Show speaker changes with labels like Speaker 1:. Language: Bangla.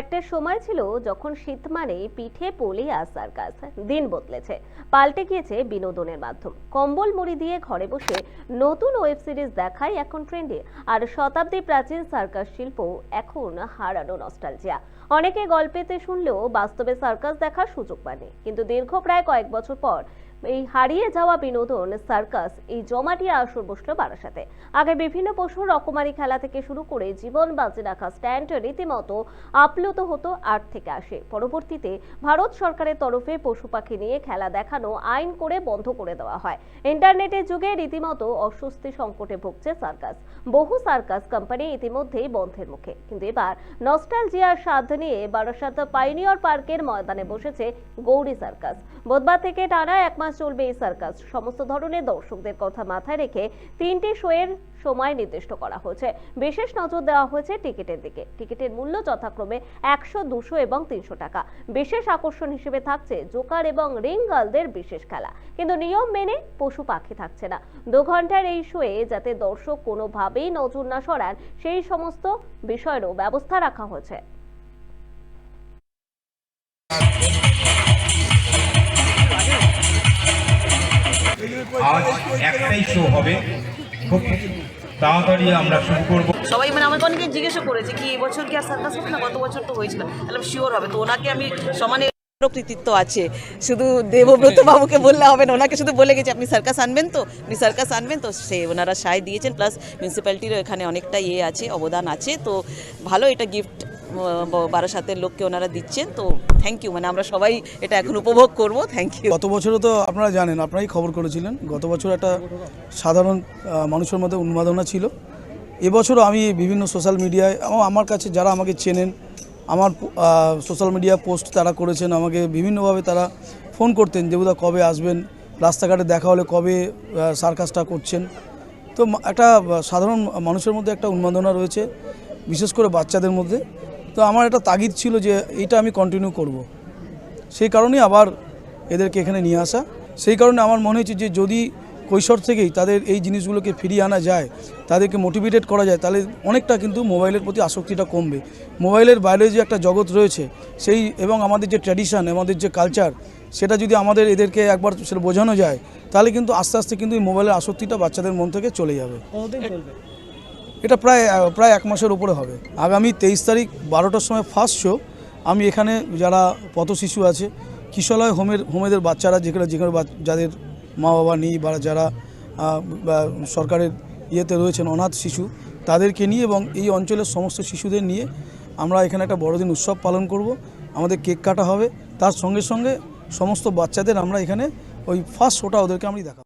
Speaker 1: একটা সময় ছিল যখন শীত মানে পিঠে, পুলি আর সার্কাস। দিন বদলেছে। পাল্টে গিয়েছে বিনোদনের মাধ্যম। কম্বল মুড়ি দিয়ে ঘরে বসে নতুন ওয়েব সিরিজ দেখাই এখন ট্রেন্ডে। আর শতাব্দী প্রাচীন সার্কাস শিল্প এখন হারানো নস্টালজিয়া। অনেকে গল্পেতে শুনলেও বাস্তবে সার্কাস দেখার সুযোগ পায়নি কিন্তু দীর্ঘ প্রায় কয়েক বছর পর এই হারিয়ে যাওয়া বিনোদন সার্কাস এই জমাটি আসর বসল বারাসাতে। আগে বিভিন্ন পশুর রকমারি খেলা থেকে শুরু করে জীবন বাজি রাখা স্ট্যান্ড রীতিমতো আপ্লুত হতো আট থেকে আসে পরবর্তীতে ভারত সরকারের তরফে পশু পাখি নিয়ে খেলা দেখানো আইন করে বন্ধ করে দেওয়া হয়। ইন্টারনেটের যুগে রীতিমতো অস্বস্তি সংকটে ভুগছে সার্কাস বহু সার্কাস কোম্পানি ইতিমধ্যেই বন্ধের মুখে। কিন্তু এবার নস্টালজিয়ার স্বাদ নিয়ে বারাসাত পাইনিয়র পার্কের ময়দানে বসেছে গৌরী সার্কাস বুধবার থেকে টানা এক মাস চলবে এই সার্কাস সমস্ত ধরনের দর্শকদের কথা মাথায় রেখে তিনটি শোয়ের সময় নির্দিষ্ট করা হয়েছে। বিশেষ নজর দেওয়া হয়েছে টিকিটের দিকে। টিকিটের মূল্য যথাক্রমে একশো, দুশো এবং তিনশো টাকা। বিশেষ আকর্ষণ হিসেবে থাকছে জোকার এবং রিং গার্লদের বিশেষ খেলা। কিন্তু নিয়ম মেনে পশু পাখি থাকছে না। দু ঘণ্টার এই শোয়ে যাতে দর্শক কোনোভাবেই নজর না সরান, সেই সমস্ত বিষয়েরও ব্যবস্থা রাখা হয়েছে।
Speaker 2: আজ একটাই শো হবে। খুব তাড়াতাড়ি আমরা শুরু করব।
Speaker 3: সবাই মানে আমাকে অনেকে জিজ্ঞাসা করেছে কি এবছর কি আর সার্কাস হবে না? গত বছর তো হয়েছিল। তাহলে শিওর হবে। তো ওনাকে আমি সমানে কৃতিত্ব আছে। শুধু দেবব্রত বাবুকে বললে হবে না। ওনাকে শুধু বলে গেছে, আপনি সার্কাস আনবেন তো? আপনি সার্কাস আনবেন তো? সে ওনারা সায় দিয়েছেন। প্লাস মিউনিসিপ্যালিটিরও এখানে অনেকটা ইয়ে আছে, অবদান আছে। তো ভালো এটা গিফট বারাসাতের লোককে ওনারা দিচ্ছেন, তো থ্যাংক ইউ মানে আমরা সবাই এটা এখন উপভোগ করব থ্যাংক ইউ
Speaker 4: গত বছরও তো আপনারা জানেন, আপনারাই খবর করেছিলেন, গত বছর একটা সাধারণ মানুষের মধ্যে উন্মাদনা ছিল। এবছরও আমি বিভিন্ন সোশ্যাল মিডিয়ায় আমার- আমার কাছে যারা আমাকে চেনেন, আমার সোশ্যাল মিডিয়া পোস্ট তারা করেছেন, আমাকে বিভিন্নভাবে তারা ফোন করতেন যে বোধহয় কবে আসবেন? রাস্তাঘাটে দেখা হলে কবে সার্কাসটা করছেন? তো একটা সাধারণ মানুষের মধ্যে একটা উন্মাদনা রয়েছে, বিশেষ করে বাচ্চাদের মধ্যে। তো আমার একটা তাগিদ ছিল যে এইটা আমি কন্টিনিউ করব। সেই কারণেই আবার এদেরকে এখানে নিয়ে আসা। সেই কারণে আমার মনে হচ্ছে যে যদি কৈশোর থেকেই তাদের এই জিনিসগুলোকে ফিরিয়ে আনা যায়, তাদেরকে মোটিভেটেড করা যায়, তাহলে অনেকটা কিন্তু মোবাইলের প্রতি আসক্তিটা কমবে। মোবাইলের বাইরে যে একটা জগৎ রয়েছে, সেই এবং আমাদের যে ট্র্যাডিশন আমাদের যে কালচার সেটা যদি আমাদের এদেরকে একবার সেটা বোঝানো যায়, তাহলে কিন্তু আস্তে আস্তে কিন্তু এই মোবাইলের আসক্তিটা বাচ্চাদের মন থেকে চলে যাবে। এটা প্রায় প্রায় এক মাসের উপরে হবে। আগামী তেইশ তারিখ বারোটার সময় ফার্স্ট শো আমি এখানে যারা পথ শিশু আছে, কিশলয় হোমের, হোমেদের বাচ্চারা, যেখানে যেখানে যাদের মা বাবা নেই বা যারা সরকারের ইয়েতে রয়েছেন অনাথ শিশু, তাদেরকে নিয়ে এবং এই অঞ্চলের সমস্ত শিশুদের নিয়ে আমরা এখানে একটা বড়দিন উৎসব পালন করব। আমাদের কেক কাটা হবে। তার সঙ্গে সঙ্গে সমস্ত বাচ্চাদের আমরা এখানে ওই ফার্স্ট শোটা ওদেরকে আমি দেখাবো।